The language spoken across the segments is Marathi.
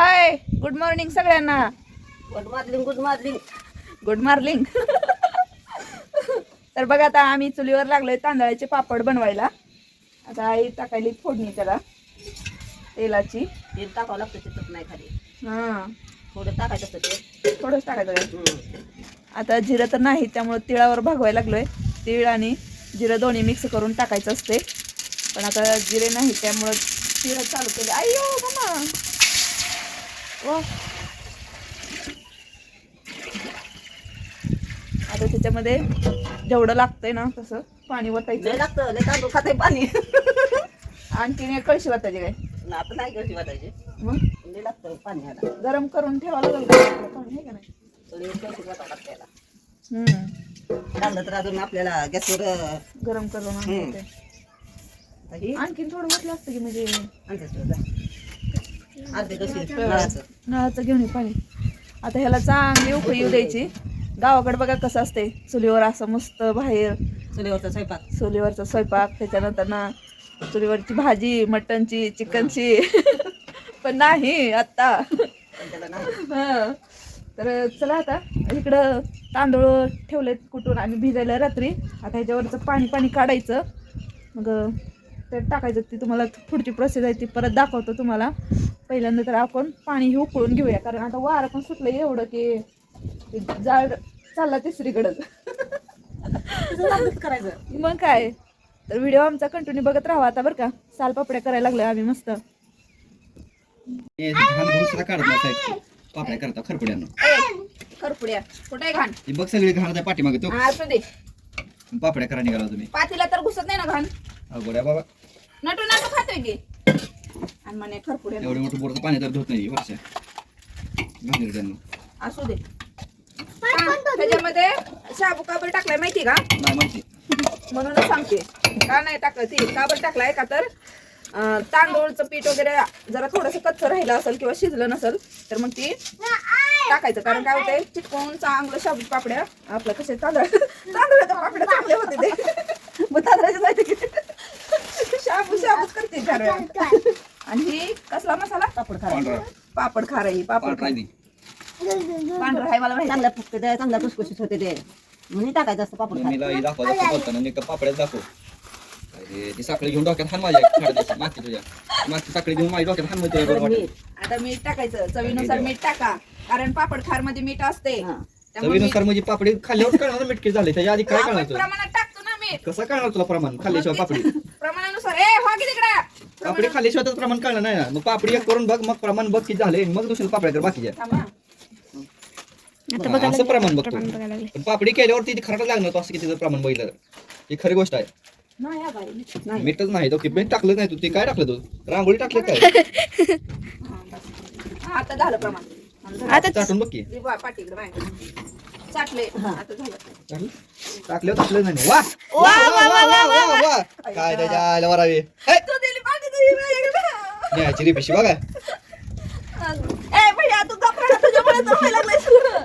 हाय गुड मॉर्निंग सगळ्यांना. Good morning good morning good morning तर बघा आता आम्ही चुलीवर लागलोय तांदळाचे पापड बनवायला. आता आई टाकायली फोडणी त्याला तेलाची. तेल टाकावं लागतं तिथं नाही खाली. हा. थोडं टाकायचं असतं ते. थोडंच टाकायचं. आता जिरं तर नाही त्यामुळे तिळावर भागवायला लागलोय. तीळ आणि जिरं दोन्ही मिक्स करून टाकायचं असते. पण आता जिरे नाही त्यामुळं तिळं चालू केले. अय्यो मामा. वा आता त्याच्यामध्ये जेवढं लागतंय ना तसं पाणी वतायचं. लागतं तांदूळ खाते पाणी. आणखीन एक कळशी वतायची काय? ना, आता नाही कशी वाटायचे मग? लय लागतं पाणी ह्याला गरम करून ठेवायला लागेल का? पाणी आहे का नाही? थोडी कशी वाटावं लागतं याला. हम्म. लागलं तर अजून आपल्याला गॅसवर गरम करून हम्म. आणखीन थोडं म्हटलं असतं की म्हणजे नळाचं. घेऊन पाणी. आता ह्याला चांगली उकळी येऊ द्यायची. गावाकडे बघा कसं असते चुलीवर असं मस्त बाहेर. चुलीवरचा स्वयंपाक. चुलीवरचा स्वयंपाक. त्याच्यानंतर ना चुलीवरची भाजी मटणची चिकनची. पण नाही आत्ता. हं. तर चला आता इकडं तांदूळ ठेवलेत कुठून आणि भिजायला रात्री. आता ह्याच्यावरचं पाणी पाणी काढायचं. मग ते टाकायचं. ती तुम्हाला पुढची प्रोसेस आहे ती परत दाखवतो तुम्हाला. पहिल्यांदा तर आपण पाणी हे उकळून घेऊया कारण आता वारं पण सुटलं एवढं की ते जाळ चालला तिसरीकडं. करायचं. मग काय? तर व्हिडिओ आमचा कंटिन्यू बघत राहा आता बरं का. सालपापड्या करायला लागलोय आम्ही मस्त. हे पापड्या करता खरपुड्यानं. खरपुड्या. कुठे घाण? बघ सगळी घाण त्या पाठीमागे तो. हा असू दे. पापड्या करा निघाला तुम्ही पातीला तर घुसत नाही ना घाण? बाबा. नटू नटू खातोय की? आणि म्हणे खरपुड्या एवढं मोठं बोरचं पाणी तर धुत नाही वर्ष. असू दे. त्याच्यामध्ये शाबू काबर टाकलाय माहिती का? नाही माहिती. म्हणूनच सांगते. का नाही टाकलं ते? काबर टाकलाय का तर? अं, तांदूळचं पीठ वगैरे जरा थोडस कच्चं राहिलं असेल किंवा शिजलं नसेल तर मग ती टाकायचं. कारण काय होतंय? चिटकवून चांगलं शाबू पापड्या आपलं कसे तांदळ. तांदळाच्या पापड्या चांगले होते ते. मग तांदळाच्या जायचे की? शाबू शाबूच करते चार वेळा. आणि ही कसला मसाला? पापड खा पांढरा. पापड खारा ही पापड पांढरा आहे. पांढरा आहे मला माहिती. चांगला फुगते ते चांगला खुसखुशीत होते ते म्हणून टाकायचं असतं पापड खा मम्मीला ही दाखवा दाखवा बोलताना नुसतं पापड्याच दाखव. अरे, ती साखळी घेऊन डोक्यात हान माझ्या खाण्याची, मागची तुझ्या. मागची साखळी घेऊन माझ्या डोक्यात हानमध्ये तुला बरं वाटेल. मीठ आता मीठ टाकायचं. चवीनुसार मीठ टाका. कारण पापड खारमध्ये मीठ असते. हा. त्यामुळे चवीनुसार म्हणजे पापडी खाल्ल्यावर कळणार मिटके झाले त्याच्या आधी काय कळणार आपण तुला? प्रमाणात टाकतो ना मीठ. कसं कळणार तुला प्रमाण? खाल्ल्याशिवाय पापडी. प्रमाणानुसार. ए हो की तिकडे पापडी खाल्ल्याशिवाय तर प्रमाण कळणार नाही ना. मग पापडी एक करून बघ मग प्रमाण बघ किती झाले मग दुसरं पापड्या कर बाकीच्या असं प्रमाण बघतो. पण पापडी केल्यावरती ती खरंच लागणार असं किती प्रमाण बघितलं तर. ही खरी गोष्ट आहे. नाही हा बाई, मीठ. नाही. मीठच नाही तो की मीठ टाकलं नाही तू. ते काय टाकलं तू? रांगोळी टाकलं काय? हा, बस. हा, आता झालं प्रमाण. आता चाटून बघ की. दे बा, बाहेर. चाटले. आता झालं. टाकलं? टाकलं टाकलं नाही. वा! वा वा वा वा काय त्याच्या आईला वरावे तू. न्यायची रे पिशी बघा. ए भैया तू गप्पा तुझ्यामुळे तर व्हायला लागलंय सगळं.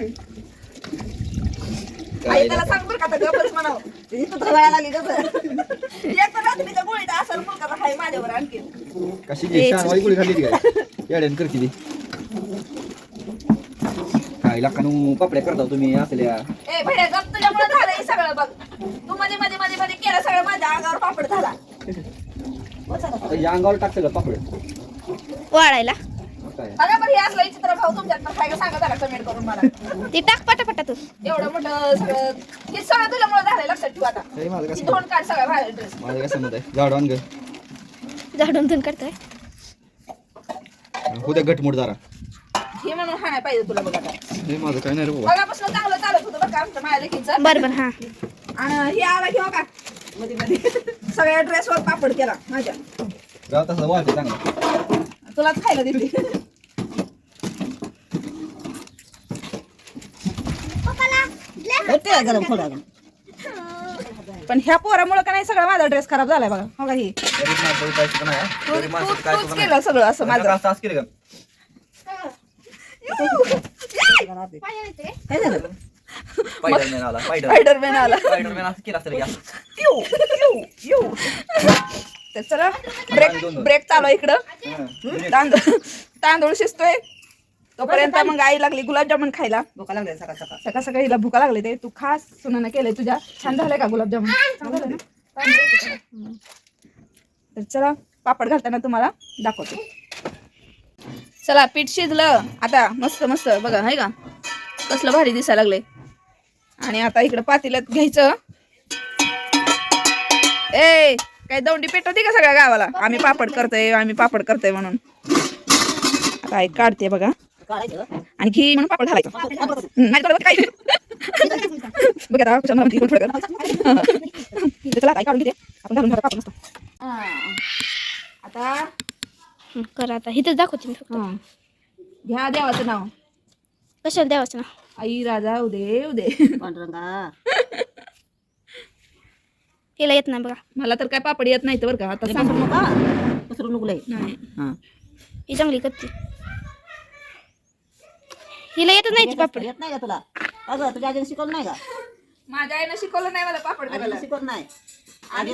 आई त्याला सांग बरं का आता गप्पच म्हणावं. कुत्रा गळ्याला लागली गं. एक तर रात्रीच्या गोळीत असेल मुलगा हाय माझ्यावर आणखी कशी घे शानवाई गोळी खाल्ली ती काय? येड्यान करते ती. काय लाखानू पापड्या करता तुम्ही असल्या. ए भैया गप तुझ्यामुळे झालं हे सगळं बघ. तू मध्ये मध्ये मध्ये मध्ये केलं सगळं माझ्या अंगावर पापड झाला. आता या अंगावर टाकतं का? पापड वाळायला काय? बरं हे असलं चित्र भाऊ तुमच्यात पण काय का सांगा जरा कमेंट करून मला. ती टाक पटापटा तू एवढं मोठं सगळं हे सगळं तुझ्यामुळे झालंय लक्षात ठेवा आता. हे माझं ही कसं दोन काढ सगळं बाहेर ड्रेस माझं कसं मत आहे झाडू आण ग. झाडून करतोय. उद्या गटमुट जरा. हे म्हणून हाणाय पाहिजे तुला बघा आता. हे माझं काय नाही रे बाबा. बघापासून चांगलं चालत होतं बरं का आमच्या बर बर हा. आणि हे आला घेऊ का? मध्ये मध्ये. सगळ्या ड्रेसवर पापड केला माझ्या. जाऊ तसं वाटतं चांगलं. तुलाच खायला देते. होते का गरम थोडा गरम. पण ह्या पोरामुळे का नाही सगळा माझा ड्रेस खराब झालाय बघा. हो का ही? गरीब माणसं उठायचं का नाही, हा? गरीब माणसं तूच काय तूच सुद्धा केलं. सगळं असं माझं. असं असं केलं का? काय झालं? स्पायडरमॅन आला स्पायडर स्पायडरमॅन आला. स्पायडरमॅन असं केलं असतं रे असं. येऊ येऊ येऊ तर चला ब्रेक ब्रेक चालू आहे इकडं. हं. तांदूळ तांदूळ शिजतोय. तोपर्यंत मग आई लागली गुलाबजामुन खायला. भोका लागले सकाळ सकाळ. सकाळ सकाळी हिला भुका लागले ते. तू खास सुनानं केलंय तुझ्या. छान झालंय का गुलाबजामुन? छान झालंय ना? हम्म. तर चला पापड घालताना तुम्हाला दाखवतो. चला पीठ शिजलं. आता मस्त मस्त. बघा हाय का? कसलं भारी दिसायला लागले आणि आता इकडं पातेल्यात घ्यायचं. ए काय दौंडी पेटवते का सगळ्या गावाला? आम्ही पापड करतोय आम्ही पापड करतोय म्हणून. आता आई काढते बघा. आणि घी म्हणून पापड घालायचं. काय बघ चला, काय काढून घेते. आपण घालून घालून पापड मस्त. आता हं, कर आता. इथंच दाखवते मी. घ्या देवाचं नाव. कशाला द्यावाचं ना आई राजा उदे उदे पांडुरंगा. तिला येत नाही बघा. मला तर काय पापड येत नाही बरं का. आता सांग. पसरू नका. पसरू नको लय. नाही. हा. ही चांगली हिला येतच नाही पापड. येत नाही का तुला? अगं तुझ्या आजीने शिकवलं नाही का? माझ्या आईनं शिकवलं नाही मला पापड करायला. आजीने शिकवलं नाही.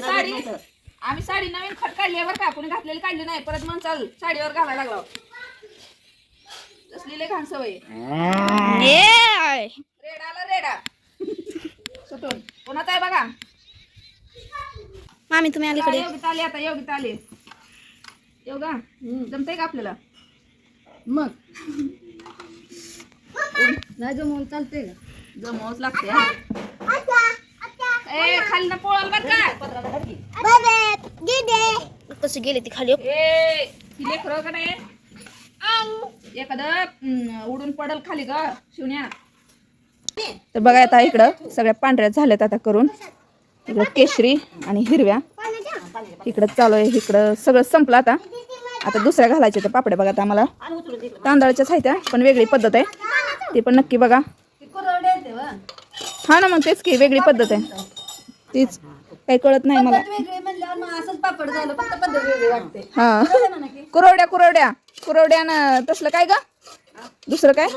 साडी येत तर. आम्ही साडी नवीन खट काढली बरं का. कोणी घातलेली काढली नाही. परत मग चाल साडीवर घालायला लागलो. लय घाण सवय आय. रेड. सुटून. कोणाचा आहे बघा? मामी तुम्ही अलीकडे योगिता आली आता योगिता आली. योगा जमतंय का आपल्याला? मग. नाही जमवून चालते का? जमवच लागते हा. ए खाली ना पोळाल बर का? कसं गेले ती खाली? ए लेकरं का नाही? एखादं उडून पडल खाली ग शिवण्या. तर बघा आता इकडं सगळ्या पांढऱ्या झाल्यात आता करून. इकडं केशरी आणि हिरव्या. इकडं चालू आहे इकडं सगळं संपलं आता. आता दुसऱ्या घालायचे तर पापड्या बघा आता आम्हाला. तांदळाच्याच आहेत त्या पण वेगळी पद्धत आहे. ती पण नक्की बघा. हा ना मग तेच की वेगळी पद्धत आहे. तीच. काही कळत नाही मला. असंच पापड झालं. फक्त पद्धत वेगळी वाटते. हा. कुरवड्या कुरवड्या. कुरवड्यानं तसलं काय ग? दुसरं काय?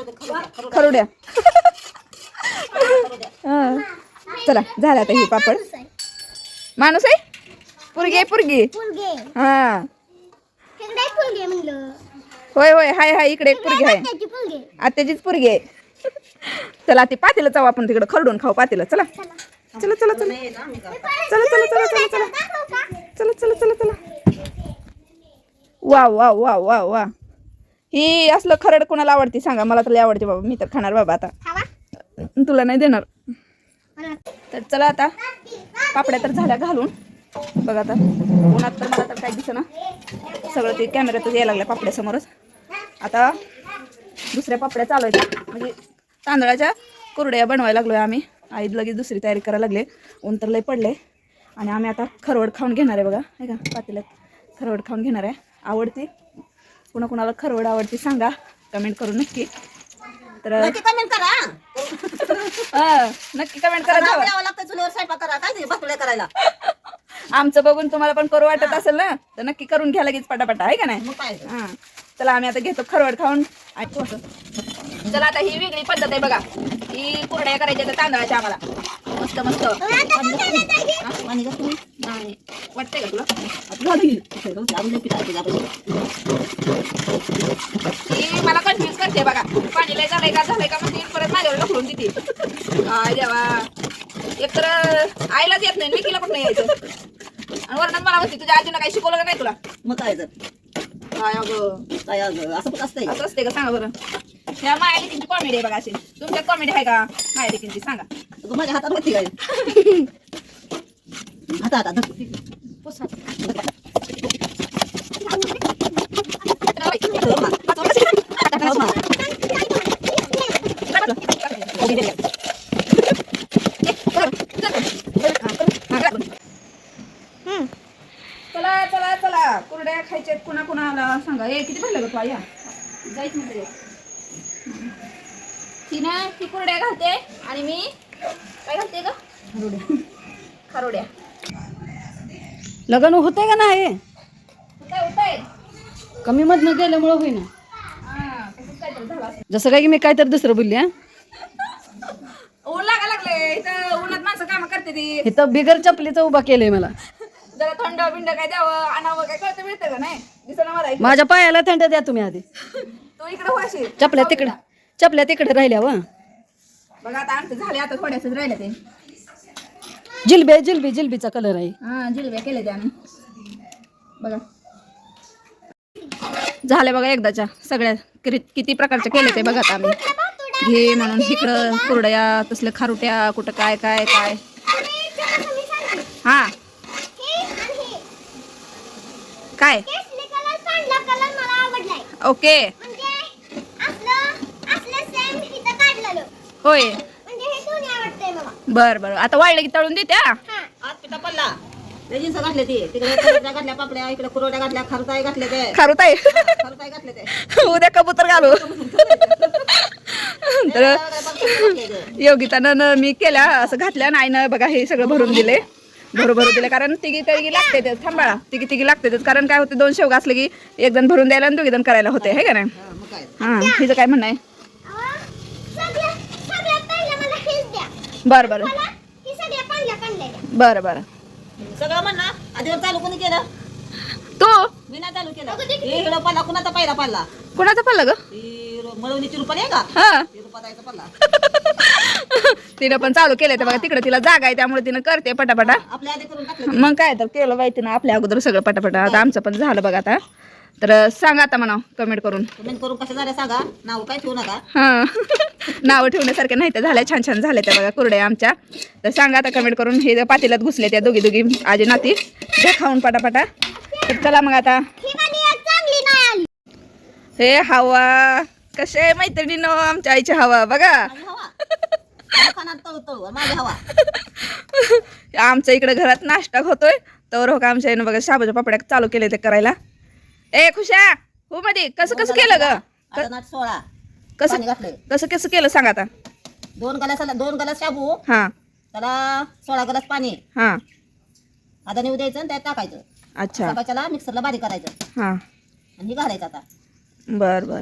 खरुड्या. हा. चला झाला आता ही पापड. माणूस आहे? पुरगी आहे पुरगी. हा. होय होय हाय हाय इकडे एक पुरगी आहे. आत्याचीच पुरगी आहे. चला ती पातेलं जाऊ आपण तिकडे खरडून खाऊ पातेलं. चला. चला चला चला. चला चला चला चला चला. चला चला चला चला. वा वा वा वा वा. ही असलं खरड कोणाला आवडते सांगा. मला तर लय आवडते बाबा. मी तर खाणार बाबा आता. तुला नाही देणार. तर चला आता. पापड्या तर झाल्या घालून. बघा आता. उन्हात तर मला तर काही दिसेना. सगळं ते कॅमेऱ्यातच यायला लागल्या पापड्यासमोरच. आता दुसऱ्या पापड्या चालवायच्या. म्हणजे तांदळाच्या कुरड्या बनवायला लागलोय आम्ही. आई लगेच दुसरी तयारी करायला लागले. ऊन तर लय पडले आणि आम्ही आता खरवड खाऊन घेणार आहे बघा. आहे का पातेल्यात खरवड खाऊन घेणार आहे. आवडते? कुणा कुणाला खरवड आवडते सांगा. कमेंट करून नक्की. तर नक्की कमेंट करा. नक्की कमेंट करा. जावा. यावं लागतं चुलीवर स्वयंपाक करा. काय ते बसले करायला? आमचं बघून तुम्हाला पण करू वाटत असेल ना? तर नक्की करून घ्या लगेच पटापटा. आहे का नाही? हा. चला आम्ही आता घेतो खरवड खाऊन. आणि थोडंसं. चला आता ही वेगळी पद्धत आहे बघा. ही कुरड्या करायच्या त्या तांदळाच्या आम्हाला. मस्त मस्त. का तुम्ही नाही. वाटतंय का तुला? ही मला कन्फ्युज करते बघा. पाणी लय झालंय का? झालंय का? म्हणते परत माझ्यावर ढकलून देते. काय देवा. एक तर आईलाच येत नाही लेकीला पण नाही यायचं? आणि वरणात मला म्हणते तुझ्या आजीनं काही शिकवलं का नाही तुला? मग काय तर? काय अगं? काय अगं, असं पण असतंय. असं असते का? सांगा बरं. ह्या माया लेकींची कॉमेडी आहे बघा अशी. तुमच्यात कॉमेडी आहे का? माया लेकींची सांगा. तू माझ्या हातात होती काय? हाता हातात. पुसा. धर ना. धर ना. हं. चला चला चला कुरड्या खायच्यात कुणा कुणाला सांगा ए किती भरलं ग तू या जायच म्हणते ती ना ती कुरड्या घालते आणि मी काय घालते ग खरोड्या लग्न होतंय का नाही? कमी मधनं गेल्यामुळं होईना. हा. जसं काय की मी काहीतरी दुसरं बोलली हा? ऊन लागा लागले इथं उन्हात माणसं काम करते ती. इथं बिगर चपलीचं उभा केलंय मला. जरा थंड बिंड काय द्यावं आणावं काय कळतं मिळतं का नाही? दिसणं मला. माझ्या पायाला थंड द्या तुम्ही आधी. तू इकडे चपल्या तिकडे. चपल्या तिकडे राहिल्या व. बघा आता आमचं झाले आता थोड्याच राहिले ते. जिलबी जिलबी जिलबीचा कलर आहे. हा जिलब्या केले ते आम्ही. बघा. झाल्या बघा एकदाच्या सगळ्या. किती किती प्रकारच्या केले ते बघा आता आम्ही. घे म्हणून इकडं कुरड्या तसल्या खारुट्या कुठं काय काय काय. हा. काय? ओके. होय. बर बर. आता वाळलं की तळून देते हा. आज पडला. ते घातले ते. तिकडे कुरड्या घातल्या पापड्या इकडे कुरड्या घातल्या खरताय घातले ते खारुताई खरताय घातले ते उद्या कबूतर घालू. तर योगितानं न मी केल्या असं घातल्या. नाही ना बघा हे सगळं भरून दिले. भरू भरू दिले. कारण तिघी तिघी लागते ते थांबाळा. तिघी तिघी लागते तेच. कारण काय होते दोन शेवगा असले की एक जण भरून द्यायला आणि दोघी जण करायला होते. हे. का नाही? मग काय? हा हिचं काय म्हणणं आहे? बरं बरं. बरं बरं. सगळं म्हण ना आधीवर चालू कोणी केलं? तू? मी नाही चालू केलं. हे इकडं पडला कुणाचा पहिला पडला? कोणाचं पडलं ग? मळवणीची रुपये आहे का? हा. ती पडला. तिनं पण चालू केलंय ते बघा तिकडे तिला जागा आहे त्यामुळे तिनं करते पटापटा. आपल्या आधी करून टाकलं. मग काय तर केलं माहिती ना आपल्या अगोदर सगळं पटापटा. आता आमचं पण झालं बघा आता. तर सांगा आता म्हणा कमेंट करून. कमेंट करून कसं झालं सांगा? नाव काय ठेवू नका. हा. नावं ठेवण्यासारख्या नाही त्या झाल्या छान छान झाल्या त्या बघा कुरड्या आमच्या. तर सांगा आता कमेंट करून हे पातेल्यात घुसले त्या दोघी दोघी आजी नाती खाऊन पटापटा. तर चला मग आता. हे हवा कसे मैत्रिणीनो आमच्या आईची हवा बघा. आमच्या इकडे घरात नाश्ता होतोय. तर हो का आमच्या आईनं बघा शाबूच्या पापड्या चालू केले ते करायला. ए खुशा हो मध्ये कसं कसं केलं ग? आता नाट सोळा पाणी कसं कसं कसं केलं सांग आता? दोन गलास दोन गलास शाबू हा. त्याला सोळा गलास पाणी. हा. आता नेऊ द्यायचं आणि त्यात टाकायचं. अच्छा. सकाळच्याला मिक्सरला बारीक करायचं. हा. आणि हे घालायचं आता. बर बर.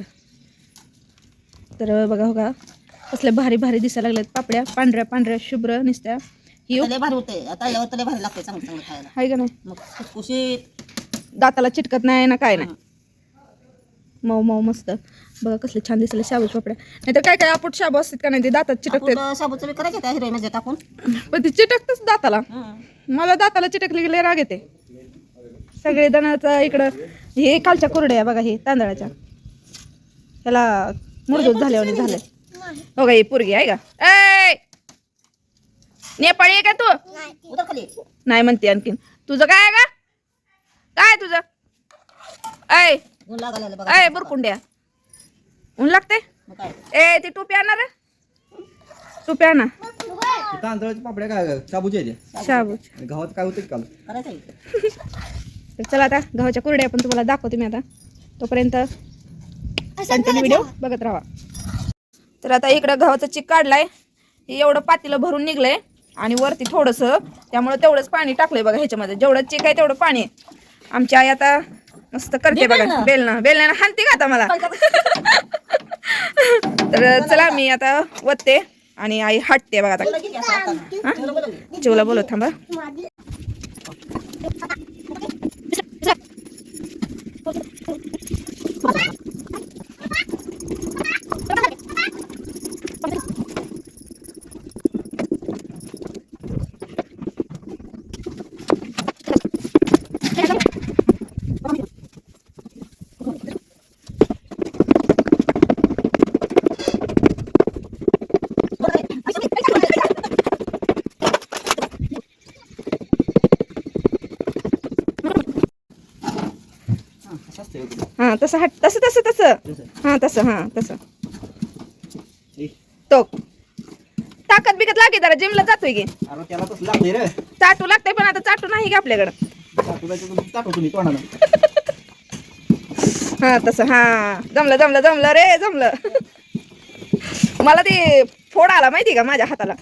तर बघा हो का कसले भारी भारी दिसायला लागलेत पापड्या. पांढऱ्या पांढऱ्या शुभ्र निसत्या. ही भारी होते तले भारी लागते चांगलं चांगलं खायला. आहे का नाही? मग खुसखुशीत. दाताला चिटकत नाही ना काय नाही. मऊ मऊ मस्त. बघा कसले छान दिसले शाबूच पापड्या. नाहीतर काय काय आपण शाबू असतात का नाही ते दातात चिटकते बी करायचं त्या टाकून. पण ते चिटकतच दाताला. मला दाताला चिटकले गेले राग येते. सगळे दणाचं इकडं हे खालच्या कुरड्या आहे बघा हे तांदळाच्या. ह्याला मुरदूत झाल्यावर झालंय बघा ही पोरगी आहे का? ऐ! नेपाळी आहे का तू? उतर खाली नाही म्हणते आणखीन. तुझं काय आहे का? काय तुझं? ऐ ऊन लागायला बघा. ऐ बुरकुंड्या. ऊन लागते मग काय? ए ती टोपी आणणार रे? टोपी आणा. तांदळाच्या पापड्या काय शाबूच्या आहेत शाबू या. गावात काय होतं की काल? करायचं आहे. तर चला आता गव्हाच्या कुरड्या पण तुम्हाला दाखवते मी आता. तोपर्यंत कंटिन्यू व्हिडिओ बघत राहा. तर आता इकडं गव्हाचं चिक काढलाय. हे एवढं पातीला भरून निघलंय. आणि वरती थोडंसं त्यामुळे तेवढंच पाणी टाकलंय बघा ह्याच्यामध्ये. जेवढं चिक आहे तेवढं पाणी आहे. आमची आई आता मस्त करते बघा. बेलनं बेलण्यानं हानते का आता मला? तर चला मी आता वतते आणि आई हटते बघा आता. चिवला बोलत थांबा. हां तसं हट तसं तसं तसं. हा तसं हा तसं. तो ताकद बिकत लागे जरा जिमला जातोय की. चाटू लागतंय पण आता चाटू नाही की आपल्याकडं? हा तसं हा. जमलं जमलं जमलं रे जमलं. मला ते फोड आला माहिती का माझ्या हाताला?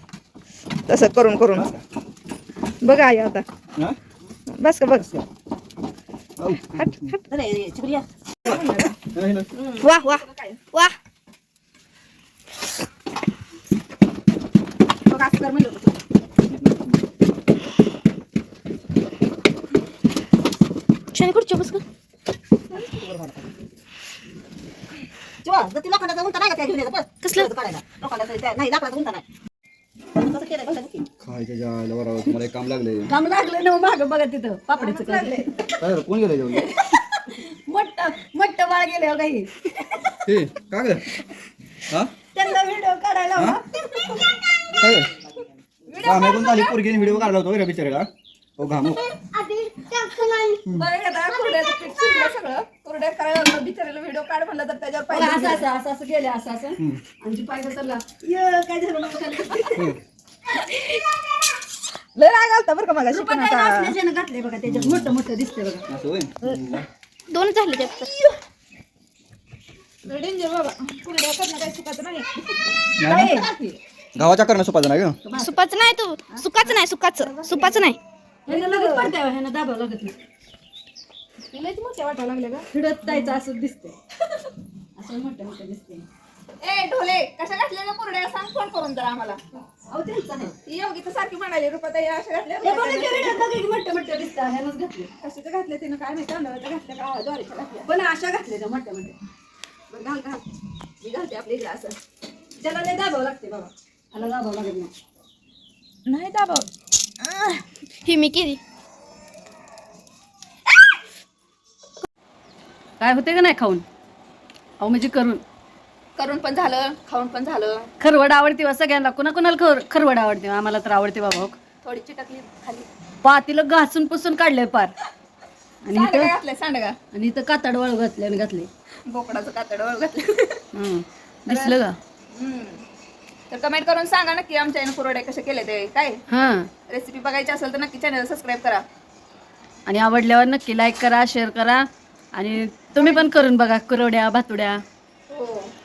तसं करून करून. बघा आता. बस का बस औ. हट हट अरे, चिकडी या. हे ना. वा वा वा बघ, असं कर म्हणलं होतं. छान खुर्ची बस का चिवा जर ती लोखंडाचा उंटा नाही का त्या घेऊन येतं, बस. कसलं? कसलं काढायला लोखंडाचा त्या- नाही लाकडाचा उंटा नाही कसं केलंय बघा की. तुम्हाला एक काम लागले काम लागलं ना माग बघा तिथं पापडीचं काम. काय झालं? कोण गेलं जेवण? मोठं मोठं बाळ गेले हो काही. हे का ग? हा? त्यांना व्हिडिओ काढायला हा? काय घामेकून झाली पोरगीने व्हिडिओ काढला होता रे बिचाऱ्याला? हो घामू बरं कुरड्याचं पीठ शिजलं सगळं. कुरड्या करायला लागलं, बिचारीला व्हिडिओ काढ म्हणलं तर त्याच्यावर असं पाहिजे असं असं असं गेले असं असं. आणि जी पाय घसरला य काय झालं? मग खाली? लय राग आलता बरं का मला शिकून घातलंय बघा त्याच्यात मोठं मोठं दिसतंय बघा. असं होय? दोन झाले त्यात. डेंजर बाबा काही नाही नाही? गावाच्या करणं सोपायचं नाही ग सुपाचं नाही तू. सुकाचं नाही सुकाचं सुपाचं नाही. ह्यानं लगेच पडतंय ह्यानं दाबावं लागत नाही. लयच मोठ्या वाटायला लागल्या का हिडत जायचं असं दिसतंय. असं मोठं मोठं दिसतंय. ए ढोले कशा घातलेल्या कुरड्या सांग फोन करून जरा आम्हाला. अहो त्यांचं आहे ती योगी तर सारखी म्हणाली रुपाताई अशा घातल्या हे बघा ह्यानंच घातले. घातल्या तिनं काय माहिती तांदळाच्या घातल्या का ज्वारीच्या घातल्या. पण अशा घातले त्या मोठ्या मोठ्या. बरं, घाल घाल. मी घालते असं. त्याला लय दाबावं लागते बाबा. दाबावं लागत नाही. नाही दाबा ही मी केली. काय होते का नाही खाऊन? अहो म्हणजे करून. करून पण झालं खाऊन पण झालं. खरवड आवडते वा सगळ्यांना. कुणा कुणाला खर खरवड आवडते आम्हाला तर आवडते बाबा हो. थोडी चिटकली खाली. पातीला घासून पुसून काढलंय पार. आणि सांडगा इथं घातलाय सांडगा. आणि इथं कातड वळ घातले आणि घातले बोकडाचं कातड वळ घातलं हं. दिसलं का? हम्म. तर कमेंट करून सांगा नक्की आमच्या यानं कुरडे कसे केले ते. काय? हा. रेसिपी बघायची असेल तर नक्की चॅनल सबस्क्राईब करा. आणि आवडल्यावर नक्की लाईक करा शेअर करा. आणि तुम्ही पण करून बघा कुरवड्या भातुड्या.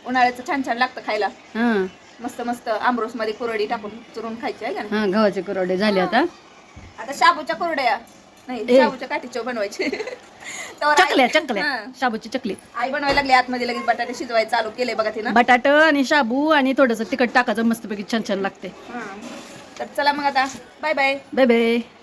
उन्हाळ्याचं छान छान लागतं खायला. हां. मस्त मस्त आमरोस मध्ये कुरडी टाकून चुरून खायची आहे का नाही? हां गव्हाचे कुरवडे झाले आता. आता शाबूच्या कुरड्या. नाही ए. शाबूच्या काठीच्या बनवायचे. तर आई- चकल्या चकल्या. हां. शाबूची चकली. आई बनवायला लागली आतमध्ये लगेच बटाटे शिजवायला चालू केले बघा तिनं. बटाट आणि शाबू आणि थोडंसं तिखट टाकायचं मस्तपैकी छान छान लागते. हां. तर चला मग आता. Bye bye. Bye bye.